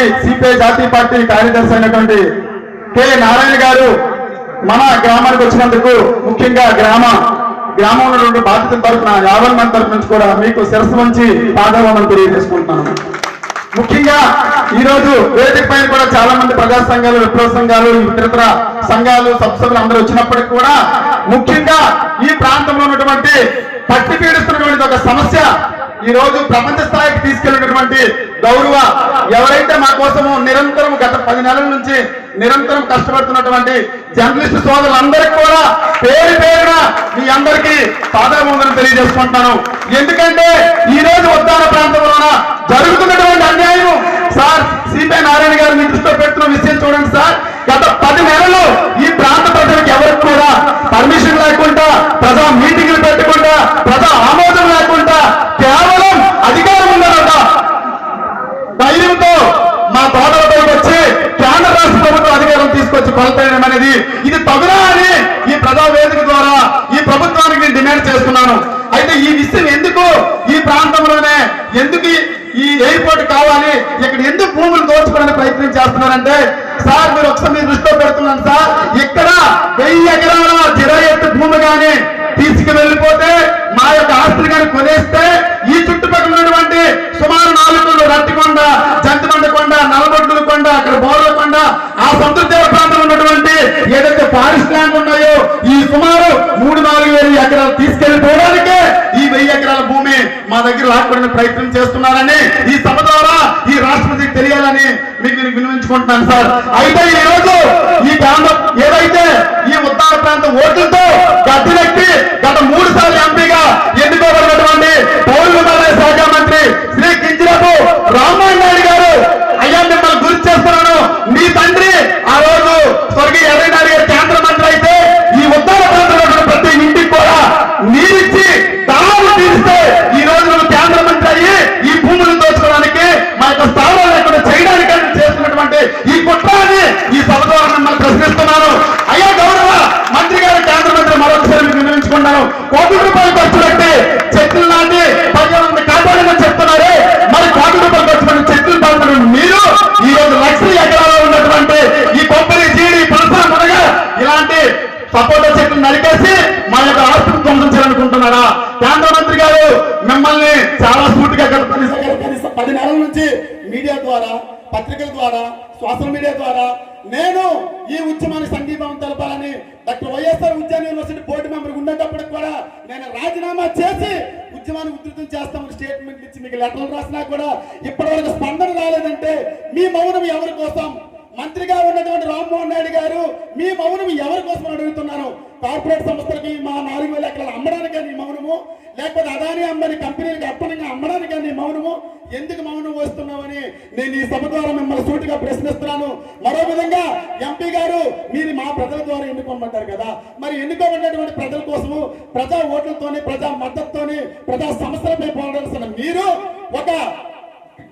Party CPI జాతీయ party కార్యదర్శి అయినటువంటి కె నారాయణ గారు మన గ్రామానికి వచ్చినందుకు ముఖ్యంగా గ్రామ గ్రామంలో ఉన్నటువంటి బాధితుల తరఫున యాభై మంది తరఫు నుంచి కూడా మీకు శిరస్సు మంచి పాదవనం తెలియజేసుకుంటున్నాను. ముఖ్యంగా ఈ రోజు వేదిక పైన కూడా చాలా మంది ప్రజా సంఘాలు విప్లవ సంఘాలు ఇతరత్ర సంఘాలు సభ్యులు అందరూ వచ్చినప్పటికీ కూడా ముఖ్యంగా ఈ ప్రాంతంలో ఉన్నటువంటి పట్టి పీడిస్తున్నటువంటి ఒక సమస్య ఈ రోజు ప్రపంచ స్థాయికి తీసుకెళ్ళినటువంటి గౌరవ ఎవరైతే మా కోసము నిరంతరం గత పది నెలల నుంచి నిరంతరం కష్టపడుతున్నటువంటి జర్నలిస్ట్ సోదరులందరికీ కూడా పేరు పేరున మీ అందరికీ పాదాబంధనం తెలియజేసుకుంటాను ఎందుకంటే ఈ రోజు ఉద్దాన ప్రాంతంలోన జరుగుతున్నటువంటి అన్యాయం. సార్ సిపిఐ నారాయణ గారు మీ దృష్టిలో పెడుతున్న విషయం చూడండి సార్. గత పది నెలలు ఈ ప్రాంత ప్రజలకు ఎవరికి కూడా పర్మిషన్ లేకుండా ప్రజా మీటింగ్లు పెట్టకుండా ప్రజా డిమాండ్ చేస్తున్నాను అయితే ఈ విషయం ఎందుకు ఈ ప్రాంతంలోనే ఎందుకు ఈ- ఎయిర్పోర్ట్ కావాలి? ఇక్కడ ఎందుకు భూములు దోచుకోవడానికి ప్రయత్నం చేస్తున్నారంటే సార్ మీరు ఒకసారి మీ దృష్టిలో పెడుతున్నాను సార్. ఇక్కడ వెయ్యి ఎకరాల జిరాయత్తు భూమి కానీ తీసుకు వెళ్ళిపోతే మా యొక్క ఆస్తులు కానీ కొనేస్తే ఈ చుట్టుపక్కల ఉన్నటువంటి సుమారు నాలుగు రట్టికొండ జంతిమండ కొండ నలబొడ్డుల కొండ అక్కడ బోర్ల కొండ ఆ సముద్ర ప్రాంతంలో ఉన్నటువంటి ఏదైతే ఫారెస్ట్ ల్యాండ్ ఉన్నాయో ఈ సుమారు వేల తీసుకెళ్ళిపోవడానికే ఈ వెయ్యి ఎకరాల భూమి మా దగ్గర లాక్కోవడానికి ప్రయత్నం చేస్తున్నారని ఈ సభ ద్వారా ఈ రాష్ట్రపతికి తెలియాలని మీకు నేను వినిపించుకుంటున్నాను సార్. అయితే ఈ రోజు ఈ ప్రాంతం ఏదైతే ఈ ఉత్తర ప్రాంతం ఓట్లతో గద్దెనెక్కి గత మూడు సార్లు ఎంపీగా ఎన్నుకోబడినటువంటి పౌర విమానయాన శాఖ మంత్రి శ్రీ కించిరాపు రామ్మోహన్ నాయుడు గారు అయ్యా మిమ్మల్ని గుర్తు చేస్తున్నాను మీ తండ్రి ఆ రోజు స్వర్గీయ ఎర్రయ్య నాయుడు గారు కేంద్ర మంత్రి అయితే ఈ ఉత్తర ప్రాంతంలో ఉన్న ప్రతి ఇంటికి కూడా నీరిచ్చి దారులు తీరిస్తే ఈ రోజు నువ్వు కేంద్ర మంత్రి అయ్యి ఈ భూములను దోచుకోవడానికి మా యొక్క స్థానాలు ఎక్కడ చేయడానికి అని చేస్తున్నటువంటి ఈ కుట్రాన్ని ఈ సభ ద్వారా మిమ్మల్ని ప్రశ్నిస్తున్నాను అయ్యా గౌరవ మంత్రి గారు కేంద్ర మంత్రి మరొకసారి మీకు వినిపించుకున్నాను కోటి రూపాయలు ఖర్చు పెట్టి చెట్లు నాటి పర్యావరణ కాపాడమని చెప్తున్నారు మరి కోటి రూపాయలు ఖర్చు పెట్టి చెట్లు పాల్గొన్న మీరు ఈ రోజు లక్షల ఎకరాల్లో ఉన్నటువంటి ఈ కొబ్బరి జీడి పలస మునగ ఇలాంటి సపోటా చెట్లు నరికేసి మా యొక్క ఆస్తులు ధ్వంసం చేయాలనుకుంటున్నారా కేంద్ర మంత్రి గారు మిమ్మల్ని చాలా సూటిగా గత పది పది- పది నెలల నుంచి మీడియా ద్వారా పత్రికల ద్వారా సోషల్ మీడియా ద్వారా నేను ఈ ఉద్యమానికి సంఘీభావం తెలపాలని డాక్టర్ వైఎస్ఆర్ ఉద్యాన యూనివర్సిటీ బోర్డు మెంబర్ ఉండేటప్పుడు కూడా నేను రాజీనామా చేసి ఉద్యమాన్ని ఉధృతం చేస్తామని స్టేట్మెంట్ ఇచ్చి మీకు లెటర్లు రాసినా కూడా ఇప్పటివరకు స్పందన రాలేదంటే మీ మౌనం ఎవరి కోసం? మంత్రిగా ఉన్నటువంటి రామ్మోహన్ నాయుడు గారు మీ మౌనం ఎవరి కోసం అడుగుతున్నాను? కార్పొరేట్ సంస్థలకి మా నాలుగు ఎందుకు మౌనం వస్తున్నామని నేను ఈ సభ ద్వారా మిమ్మల్ని సూటిగా ప్రశ్నిస్తున్నాను. మరో విధంగా ఎంపీ గారు మీరు మా ప్రజల ద్వారా ఎన్నుకోమంటారు కదా. మరి ఎన్నుకోబడినటువంటి ప్రజల కోసము ప్రజా ఓట్లతోని ప్రజా మద్దతుతోని ప్రజా సమస్యలపై పోరాడాల్సిన మీరు ఒక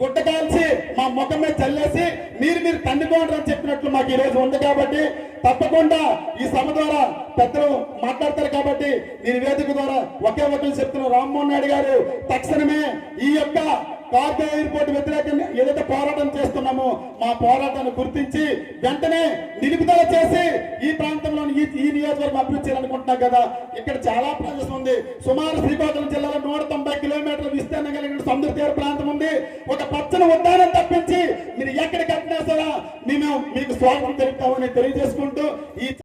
గుడ్డ కాల్చి మా ముఖం మీద చల్లేసి మీరు మీరు తండ్రిపోండి అని చెప్పినట్లు మాకు ఈ రోజు ఉంది కాబట్టి తప్పకుండా ఈ సభ ద్వారా పెద్దలు మాట్లాడతారు కాబట్టి నేను వేదిక ద్వారా ఒకే ఒకరు చెప్తున్న. రామ్మోహన్ నాయుడు గారు తక్షణమే ఈ యొక్క కార్గో ఎయిర్పోర్ట్ వ్యతిరేకంగా ఏదైతే పోరాటం చేస్తున్నామో మా పోరాటాన్ని గుర్తించి వెంటనే నిలుపుదల చేసి ఈ ప్రాంతంలోని ఈ ఈ నియోజకవర్గం అభివృద్ధి చేయాలనుకుంటున్నాం కదా. ఇక్కడ చాలా ప్రదేశం ఉంది. సుమారు శ్రీకాకుళం జిల్లాలో నూట తొంభై కిలోమీటర్ల విస్తీర్ణం కలిగిన సముద్ర తీర ప్రాంతం ఉంది. ఒక పచ్చని ఉద్యానం తప్పించి మీరు ఎక్కడ కట్టినా సరే మేము మీకు స్వాగతం తెలుపుతామని తెలియజేసుకుంటూ ఈ